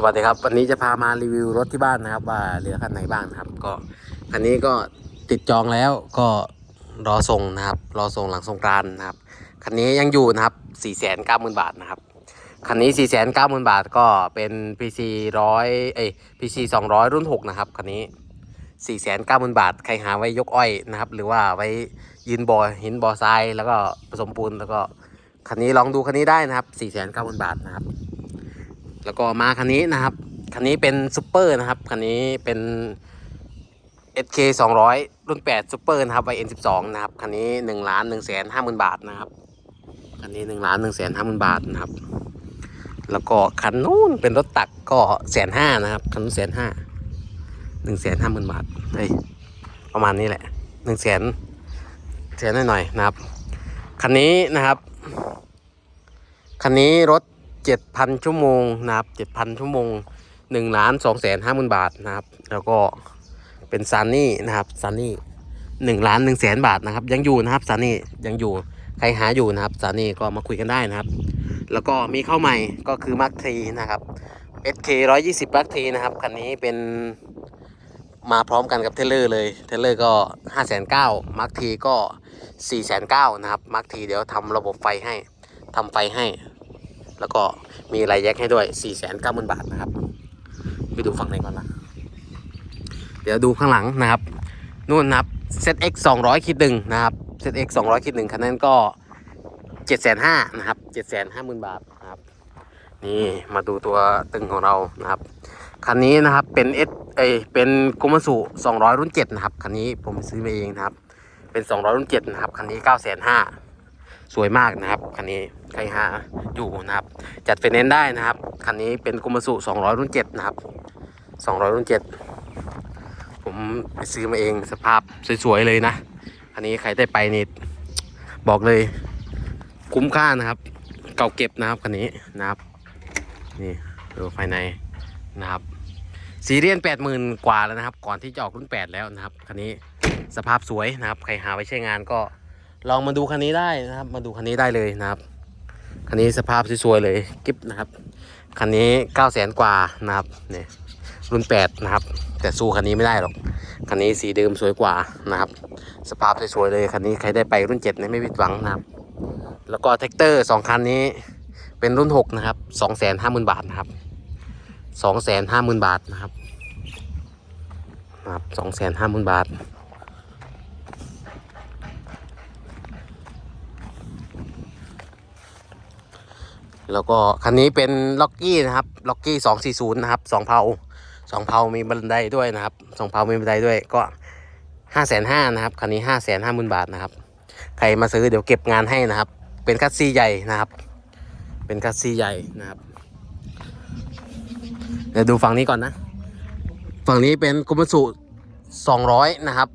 สวัสดีครับ วันนี้จะพามารีวิวรถที่บ้านนะครับ ว่าเหลือคันไหนบ้างนะครับ ก็คันนี้ก็ติดจองแล้วก็รอส่งนะครับ รอส่งหลังสงกรานต์นะครับคันนี้ยังอยู่นะครับ4 9 0 0 0 0บาทนะครับคันนี้4 9 0 0 0 0บาทก็เป็น PC ร้อยเอ้ย PC 200รุ่น6นะครับคันนี้4 9 0 0 0 0บาทใครหาไว้ยกอ้อยนะครับ หรือว่าไว้ยืนบ่อหินบ่อทรายแล้วก็ผสมปูนแล้วก็คันนี้ลองดูคันนี้ได้นะครับ4 9 0 0 0 0บาทนะครับ แล้วก็มาคันนี้นะครับ คันนี้เป็นซูเปอร์นะครับ คันนี้เป็น SK 200 รุ่น 8ซูเปอร์นะครับ YN12 นะครับ คันนี้1ล้าน1แสน5หมื่นบาทนะครับ คันนี้1ล้าน1แสน5หมื่นบาทนะครับ แล้วก็คันนู้นเป็นรถตักก็แสนห้านะครับ คันนู้นแสนห้าหนึ่งแสนห้าหมื่นบาทเฮ้ยประมาณนี้แหละหนึ่งแสนแสนหน่อยๆนะครับ คันนี้นะครับ คันนี้รถ 7,000ชั่วโมงนะครับ7,000ชั่วโมง1ล้าน2แสน5หมื่นบาทนะครับ แล้วก็เป็นซันนี่นะครับซันนี่1ล้าน1แสนบาทนะครับ ยังอยู่นะครับซันนี่ยังอยู่ใครหาอยู่นะครับซันนี่ก็มาคุยกันได้นะครับ แล้วก็มีเข้าใหม่ก็คือมาร์คทีนะครับ SK 120มาร์คทีนะครับคันนี้เป็นมาพร้อมกันกับเทเลอร์เลยเทเลอร์ก็5 9 0 0 0มาร์คทีก็4 9 0 0 0นะครับมาร์คทีเดี๋ยวทำระบบไฟให้ทำไฟให้ แล้วก็มีรายแยกให้ด้วย 4 9 0 0 0 0 บาทนะครับ ไปดูฝั่งไหนก่อนนะ เดี๋ยวดูข้างหลังนะครับ นู่นนะครับ ZX 200คิดหนึ่งนะครับ ZX 200คิดหนึ่งคันนั้นก็ 75,000นะครับ750,000 บาทนะครับ นี่มาดูตัวตึงของเรานะครับ คันนี้นะครับเป็น S เอเป็นกุมาสุ200 รุ่น 7 นะครับ คันนี้ผมซื้อมาเองนะครับ เป็น 200 รุ่น 7 นะครับ คันนี้ 9,500 สวยมากนะครับคันนี้ใครหาอยู่นะครับ จัดไฟแนนซ์ได้นะครับคันนี้เป็นกุมาสุ200 รุ่น 7 นะครับ 200 รุ่น 7 ผมไปซื้อมาเองสภาพสวยๆเลยนะคันนี้ใครได้ไปนี่บอกเลยคุ้มค่านะครับ เก่าเก็บนะครับคันนี้นะครับนี่ดูภายในนะครับซีเรียนแปดหมื่นกว่าแล้วนะครับ ก่อนที่จะออกรุ่นแปดแล้วนะครับคันนี้สภาพสวยนะครับ ใครหาไว้ใช้งานก็ ลองมาดูคันนี้ได้นะครับ มาดูคันนี้ได้เลยนะครับคันนี้สภาพสวยๆเลยกิฟนะครับคันนี้เก้าแสนกว่านะครับเนี่ยรุ่นแปดนะครับ แต่สู้คันนี้ไม่ได้หรอกคันนี้สีเดิมสวยกว่านะครับ สภาพสวยๆเลยคันนี้ใครได้ไปรุ่นเจ็ดเนี่ยไม่ผิดหวังนะครับ แล้วก็แท็กเตอร์สองคันนี้เป็นรุ่นหกนะครับสองแสนห้าหมื่นบาทนะครับสองแสนห้าหมื่นบาทนะครับนะครับสองแสนห้าหมื่นบาท แล้วก็คันนี้เป็นล็อกกี้นะครับล็อกกี้สองสี่ศูนย์นะครับสองเผาสองเผามีบันไดด้วยนะครับสองเผามีบันไดด้วยก็ห้าแสนห้านะครับคันนี้ห้าแสนห้าหมื่นบาทนะครับ ใครมาซื้อเดี๋ยวเก็บงานให้นะครับ เป็นคัสซีใหญ่นะครับ เป็นคัสซีใหญ่นะครับเดี๋ยวดูฝั่งนี้ก่อนนะ ฝั่งนี้เป็นกุมสุสองร้อยนะครับ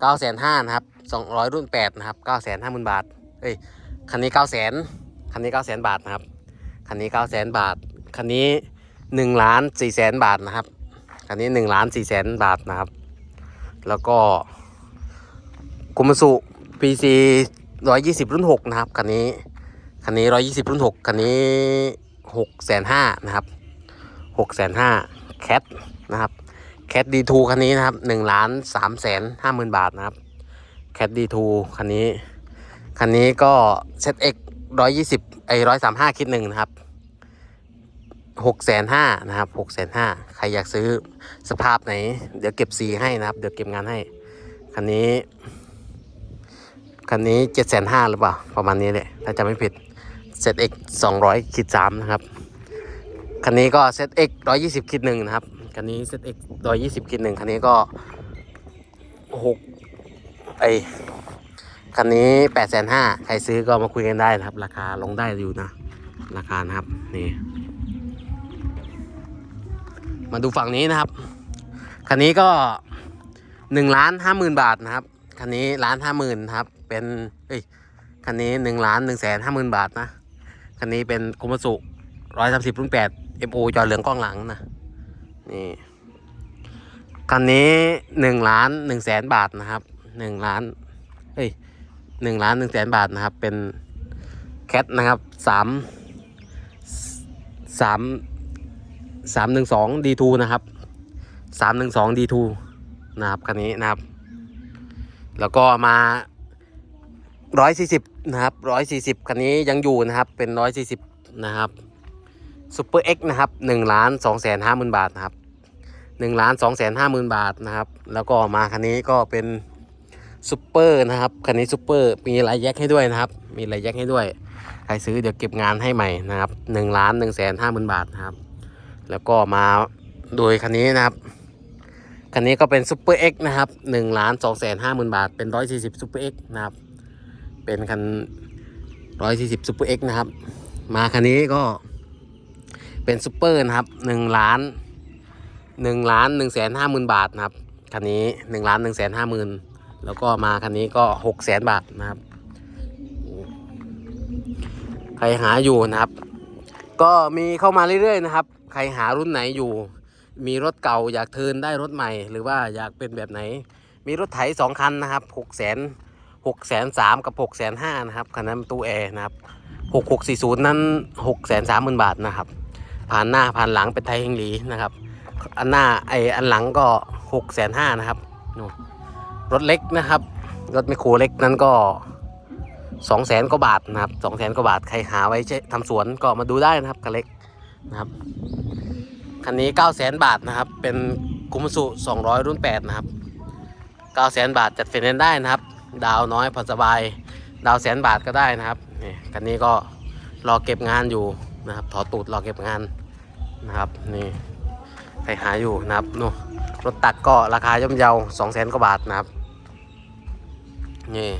เก้าแสนห้านะครับสองร้อยรุ่นแปดนะครับเก้าแสนห้าหมื่นบาทเอ้ยคันนี้เก้าแสน คันนี้เก้าแสนบาทนะครับ คันนี้เก้าแสนบาท คันนี้หนึ่งล้านสี่แสนบาทนะครับ คันนี้หนึ่งล้านสี่แสนบาทนะครับ แล้วก็กุมสุ PC 120รุ่น6นะครับ คันนี้ คันนี้120รุ่น6คันนี้6แสนห้านะครับ6แสนห้าแคทนะครับแคท D2 คันนี้นะครับ1ล้าน3แสน5หมื่นบาทนะครับแคท D2 คันนี้ คันนี้ก็เซตเอก ZX 120ไอ้135คิดหนึ่งนะครับ6แสนห้านะครับ6แสนห้าใครอยากซื้อสภาพไหน เดี๋ยวเก็บสีให้นะครับ เดี๋ยวเก็บงานให้ คันนี้ คันนี้เจ็ดแสนห้าหรือเปล่า ประมาณนี้แหละถ้าจำไม่ผิด ZX สองร้อยขีดสามนะครับ คันนี้ก็ ZX ร้อยยี่สิบขีดหนึ่งนะครับ คันนี้ ZX ร้อยยี่สิบขีดหนึ่งคันนี้ก็หกไอ คันนี้แปดแสนห้าใครซื้อก็มาคุยกันได้นะครับ ราคาลงได้อยู่นะ ราคานะครับนี่ มาดูฝั่งนี้นะครับ คันนี้ก็หนึ่งล้านห้าหมื่นบาทนะครับ คันนี้ล้านห้าหมื่นครับ เป็นเอ้ยคันนี้หนึ่งล้านหนึ่งแสนห้าหมื่นบาทนะ คันนี้เป็นคุมาสุร้อยสามสิบรุ่นแปดเอฟโอจอเหลืองกล้องหลังนะ นี่คันนี้หนึ่งล้านหนึ่งแสนบาทนะครับหนึ่งล้านเอ้ย หนึ่งล้านหนึ่งแสนบาทนะครับ เป็นแคทนะครับสามสามสามหนึ่งสองดีทูนะครับสามหนึ่งสองดีทูนะครับคันนี้นะครับ แล้วก็มาร้อยสี่สิบนะครับร้อยสี่สิบคันนี้ยังอยู่นะครับ เป็นร้อยสี่สิบนะครับซูเปอร์เอ็กนะครับหนึ่งล้านสองแสนห้าหมื่นบาทนะครับหนึ่งล้านสองแสนห้าหมื่นบาทนะครับ แล้วก็มาคันนี้ก็เป็น ซูเปอร์นะครับคันนี้ซูเปอร์มีลายแยกให้ด้วยนะครับ มีลายแยกให้ด้วย ใครซื้อเดี๋ยวเก็บงานให้ใหม่นะครับหนึ่งล้านหนึ่งแสนห้าหมื่นบาทนะครับ แล้วก็มาโดยคันนี้นะครับคันนี้ก็เป็นซูเปอร์เอ็กนะครับหนึ่งล้านสองแสนห้าหมื่นบาท เป็นร้อยสี่สิบซูเปอร์เอ็กนะครับ เป็นคันร้อยสี่สิบซูเปอร์เอ็กนะครับ มาคันนี้ก็เป็นซูเปอร์นะครับหนึ่งล้านหนึ่งล้านหนึ่งแสนห้าหมื่นบาทนะครับคันนี้หนึ่งล้านหนึ่งแสนห้าหมื่น แล้วก็มาคันนี้ก็หกแสนบาทนะครับ ใครหาอยู่นะครับ ก็มีเข้ามาเรื่อยๆนะครับ ใครหารุ่นไหนอยู่ มีรถเก่าอยากเทินได้รถใหม่ หรือว่าอยากเป็นแบบไหน มีรถไถสองคันนะครับหกแสนหกแสนสามกับหกแสนห้านะครับคันนั้นตู้แอร์นะครับหกหกสี่ศูนย์นั้นหกแสนสามหมื่นบาทนะครับ ผ่านหน้าผ่านหลังเป็นไทยเฮงหลีนะครับ อันหน้าไออันหลังก็หกแสนห้านะครับนู่ รถเล็กนะครับ รถไมโครเล็กนั้นก็สองแสนกว่าบาทนะครับสองแสนกว่าบาทใครหาไว้ใช้ทำสวนก็มาดูได้นะครับคันเล็กนะครับคันนี้9 0 0 0 0 0บาทนะครับ เป็นคุมสุ200รุ่น8นะครับ9 0 0 0 0 0บาทจัดไฟแนนซ์ได้นะครับ ดาวน้อยผ่อนสบาย ดาวแสนบาทก็ได้นะครับนี่คันนี้ก็รอเก็บงานอยู่นะครับถอดตูดรอเก็บงานนะครับนี่ใครหาอยู่นะครับนู่นรถตักก็ราคาย่อมเยา2 0 0 0 0 0กว่าบาทนะครับ นี่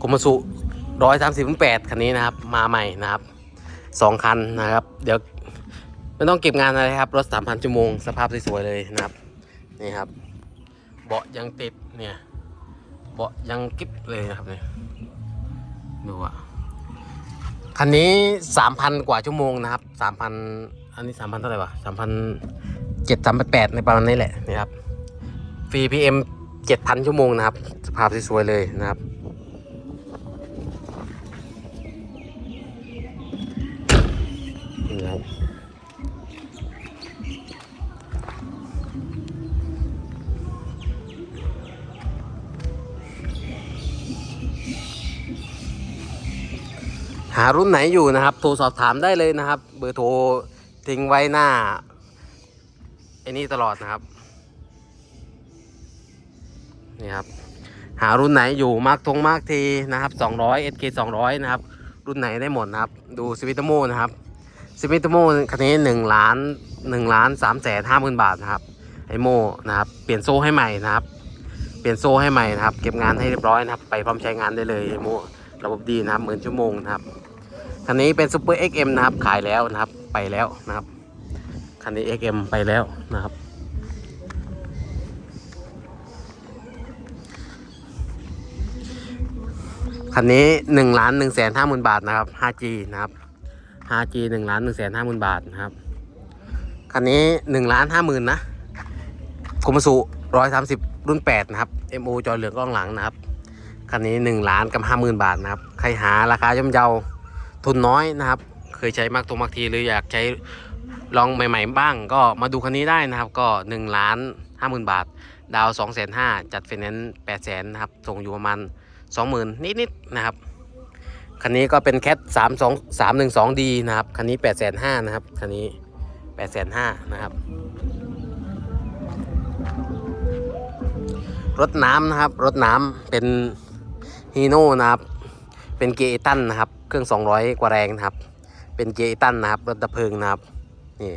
คุมสุร้อยสามสิบแปดคันนี้นะครับ มาใหม่นะครับสองคันนะครับ เดี๋ยวไม่ต้องเก็บงานอะไรครับ รถ3,000ชั่วโมง สภาพสวยๆเลยนะครับ นี่ครับ เบาะยังติดเนี่ย เบาะยังกิ๊บเลยนะครับเนี่ยดูอะคันนี้3,000กว่าชั่วโมงนะครับ3,000อันนี้3,000เท่าไหร่วะ3,000 7 3 8ในประมาณนี้แหละนะครับฟรีเอ็ม PM 7,000ชั่วโมงนะครับ สภาพสวยๆเลยนะครับนี่ครับหารุ่นไหนอยู่นะครับ โทรสอบถามได้เลยนะครับ เบอร์โทรทิ้งไว้หน้าไอ้นี่ตลอดนะครับ นี่ครับ หารุ่นไหนอยู่มาร์กทงมาร์กทีนะครับ200 SK 200นะครับ รุ่นไหนได้หมดนะครับ ดูสวิตโมนะครับสวิตโมคันนี้1ล้าน1ล้าน3แสน5หมื่นบาทนะครับไอโมนะครับเปลี่ยนโซ่ให้ใหม่นะครับ เปลี่ยนโซ่ให้ใหม่นะครับ เก็บงานให้เรียบร้อยนะครับ ไปพร้อมใช้งานได้เลยไอโมระบบดีนะครับหมื่นชั่วโมงนะครับคันนี้เป็น Super XM นะครับขายแล้วนะครับไปแล้วนะครับคันนี้ XM ไปแล้วนะครับ คันนี้1ล้าน1แสนห้าหมื่นบาทนะครับ 5G นะครับ 5G 1ล้าน1แสนห้าหมื่นบาทนะครับ คันนี้1ล้านห้าหมื่นนะคุมสุ130รุ่น8นะครับ MO จอเหลืองกล้องหลังนะครับ คันนี้1ล้านกับ50,000บาทนะครับ ใครหาราคาย่อมเยาทุนน้อยนะครับ เคยใช้มากตัวมากทีหรืออยากใช้ลองใหม่ ๆ บ้าง ก็มาดูคันนี้ได้นะครับก็1ล้าน50,000บาท ดาว2 5 0 0 0จัดไฟแนนซ์8 0 0 0 0นะครับส่งอยู่ประมาณ 20,000 นิดๆนะครับ คันนี้ก็เป็นแคท3 2 3 1 2 D นะครับ คันนี้ 8 5 0 0นะครับ คันนี้ 8 5 0 0 0นะครับ รถน้ำนะครับ รถน้ำเป็นฮีโน่นะครับ เป็นเกียร์ตันนะครับ เครื่อง 200 กว่าแรงนะครับ เป็นเกียร์ตันนะครับ รถดับเพลิงนะครับ นี่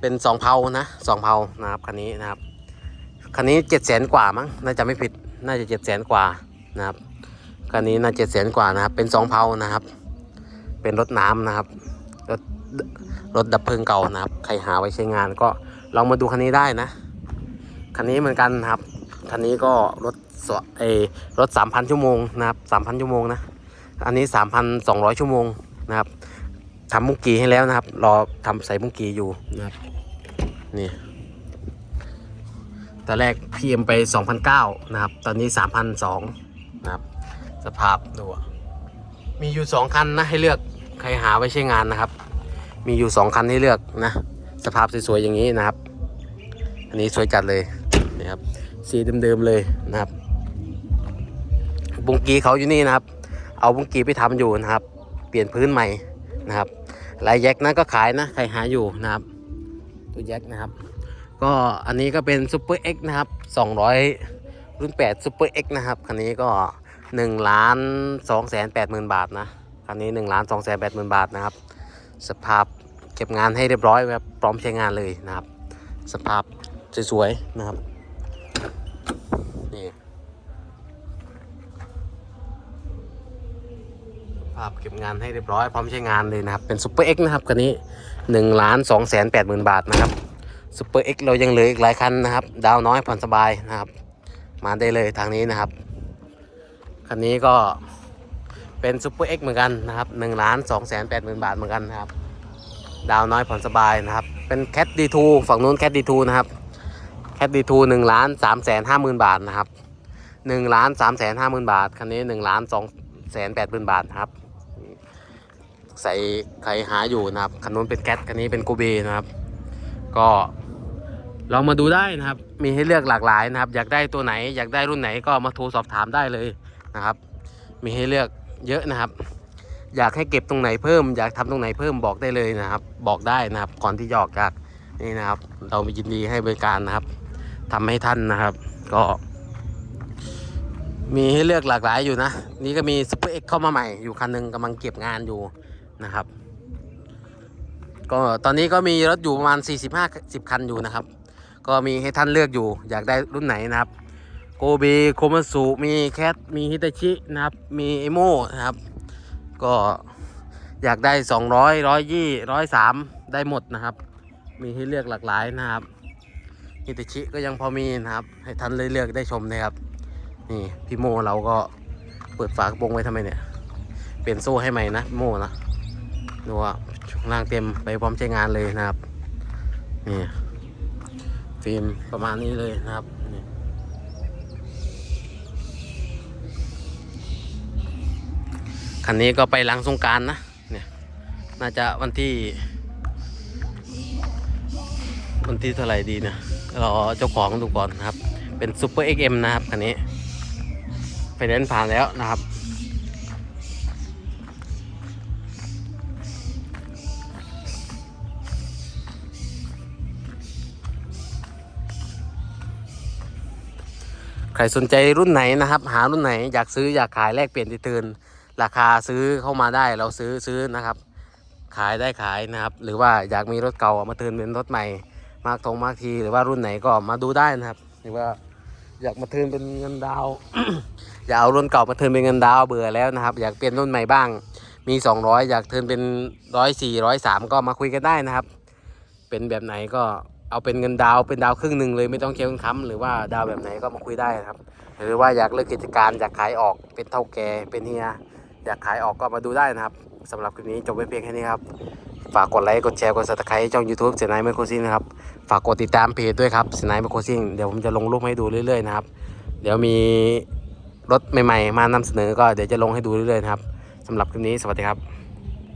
เป็นสองเพานะสองเพานะครับ คันนี้นะครับคันนี้เจ็ดแสนกว่ามั้งน่าจะไม่ผิดน่าจะเจ็ดแสนกว่านะครับ คันนี้น่าเจ็ดแสนกว่านะครับ เป็นสองเพานะครับ เป็นรถน้ำนะครับ รถรถดับเพลิงเก่านะครับ ใครหาไว้ใช้งานก็ลองมาดูคันนี้ได้นะ คันนี้เหมือนกันนะครับ คันนี้ก็รถสเอรถ3,000ชั่วโมงนะครับ3,000ชั่วโมงนะ อันนี้3,200ชั่วโมงนะครับทำมุงกีให้แล้วนะครับ รอทำใส่มุงกีอยู่นะครับ นี่ตอนแรกพีเอ็มไป 2,009นะครับ ตอนนี้ 3,002นะครับ สภาพดูอะมีอยู่2คันนะให้เลือกใครหาไว้ใช้งานนะครับ มีอยู่2คันให้เลือกนะ สภาพสวยๆอย่างนี้นะครับ อันนี้สวยจัดเลยนี่ครับสีเดิมๆเลยนะครับบุงกีเขาอยู่นี่นะครับ เอาบุงกีไปทำอยู่นะครับ เปลี่ยนพื้นใหม่นะครับลายแยกนั้นก็ขายนะใครหาอยู่นะครับ ตัวแยกนะครับ ก็อันนี้ก็เป็นซูเปอร์เอ็กนะครับ200รุ่น8ซูเปอร์เอ็กนะครับคันนี้ก็ 1ล้าน2แสน8หมื่นบาทนะคันนี้1ล้าน2แสน8หมื่นบาทนะครับ สภาพเก็บงานให้เรียบร้อยแบบพร้อมใช้งานเลยนะครับ สภาพสวยๆนะครับนี่ภาพเก็บงานให้เรียบร้อยพร้อมใช้งานเลยนะครับ เป็นซูเปอร์เอ็กนะครับคันนี้1ล้าน2แสน8หมื่นบาทนะครับซูเปอร์เอ็กเรายังเหลืออีกหลายคันนะครับ ดาวน้อยผ่อนสบายนะครับ มาได้เลยทางนี้นะครับ คันนี้ก็เป็นซูเปอร์เอ็กเหมือนกันนะครับ1ล้าน2แสน8หมื่นบาทเหมือนกันนะครับ ดาวน้อยผ่อนสบายนะครับ เป็นแคทดีทูฝั่งนู้นแคทดีทูนะครับแคทดีทูหนึ่งล้านสามแสนห้าหมื่นบาทนะครับหนึ่งล้านสามแสนห้าหมื่นบาท คันนี้หนึ่งล้านสองแสนแปดหมื่นบาทครับ ใส่ใครหาอยู่นะครับ คันนู้นเป็นแก๊สคันนี้เป็นกูเบนะครับ ก็ลองมาดูได้นะครับ มีให้เลือกหลากหลายนะครับ อยากได้ตัวไหน อยากได้รุ่นไหนก็มาโทรสอบถามได้เลย นะครับ มีให้เลือกเยอะนะครับ อยากให้เก็บตรงไหนเพิ่ม อยากทำตรงไหนเพิ่มบอกได้เลยนะครับ บอกได้นะครับ ก่อนที่จะออกจากนี่นะครับ เรายินดีให้บริการนะครับทำให้ท่านนะครับ ก็ มีให้เลือกหลากหลายอยู่นะ นี่ก็มีซูเปอร์เอ็กเข้ามาใหม่อยู่คันหนึงกำลังเก็บงานอยู่นะครับ ก็ตอนนี้ก็มีรถอยู่ประมาณ 45 10 คันอยู่นะครับ ก็มีให้ท่านเลือกอยู่ อยากได้รุ่นไหนนะครับ โกบีโคมาสุมีแคทมีฮิตาชินะครับ มีเอโมนะครับ ก็อยากได้ 200 120 103 ได้หมดนะครับ มีให้เลือกหลากหลายนะครับฮิตาชิก็ยังพอมีนะครับ ให้ท่านเลยเลือกได้ชมนะครับ นี่พี่โมเราก็เปิดฝากระโปรงไว้ทำไมเนี่ย เปลี่ยนโซ่ให้ใหม่นะโมนะดูว่าช่วงล่างเต็มไปพร้อมใช้งานเลยนะครับ นี่ฟิล์มประมาณนี้เลยนะครับ คันนี้ก็ไปหลังสงการนะเนี่ยน่าจะวันที่ วันที่เท่าไหร่ดีเนะรอเจ้าของดูก่อนนะครับ เป็นซูเปอร์เอ็กเอ็มนะครับคันนี้ไฟแนนซ์ผ่านแล้วนะครับใครสนใจรุ่นไหนนะครับ หารุ่นไหนอยากซื้ออยากขายแลกเปลี่ยนติเตือน ราคาซื้อเข้ามาได้เราซื้อซื้อนะครับ ขายได้ขายนะครับ หรือว่าอยากมีรถเก่ามาเทิร์นเป็นรถใหม่ มากทงมากทีหรือว่ารุ่นไหนก็มาดูได้นะครับ หรือว่าอยากมาเทิร์นเป็นเงินดาว อยากเอารุ่นเก่ามาเทิร์นเป็นเงินดาวเบื่อแล้วนะครับ อยากเปลี่ยนรุ่นใหม่บ้าง มี 200 อยากเทิร์นเป็นร้อยสี่ร้อยสามก็มาคุยกันได้นะครับ เป็นแบบไหนก็เอาเป็นเงินดาวเป็นดาวครึ่งหนึ่งเลยไม่ต้องเคลมค้ำหรือว่าดาวแบบไหนก็มาคุยได้นะครับ หรือว่าอยากเลิกกิจการอยากขายออกเป็นเท่าแก่เป็นเฮีย อยากขายออกก็มาดูได้นะครับสำหรับคลิปนี้จบไว้เพียงแค่นี้ครับ ฝากกดไลค์กดแชร์กดซับสไครต์ช่องยูทูบเสนายไมโครซิ่งนะครับ ฝากกดติดตามเพจด้วยครับเสนายไมโครซิ่งเดี๋ยวผมจะลงรูปให้ดูเรื่อยๆนะครับ เดี๋ยวมีรถใหม่ๆ มานำเสนอก็เดี๋ยวจะลงให้ดูเรื่อยๆนะครับสำหรับคลิปนี้สวัสดีครับ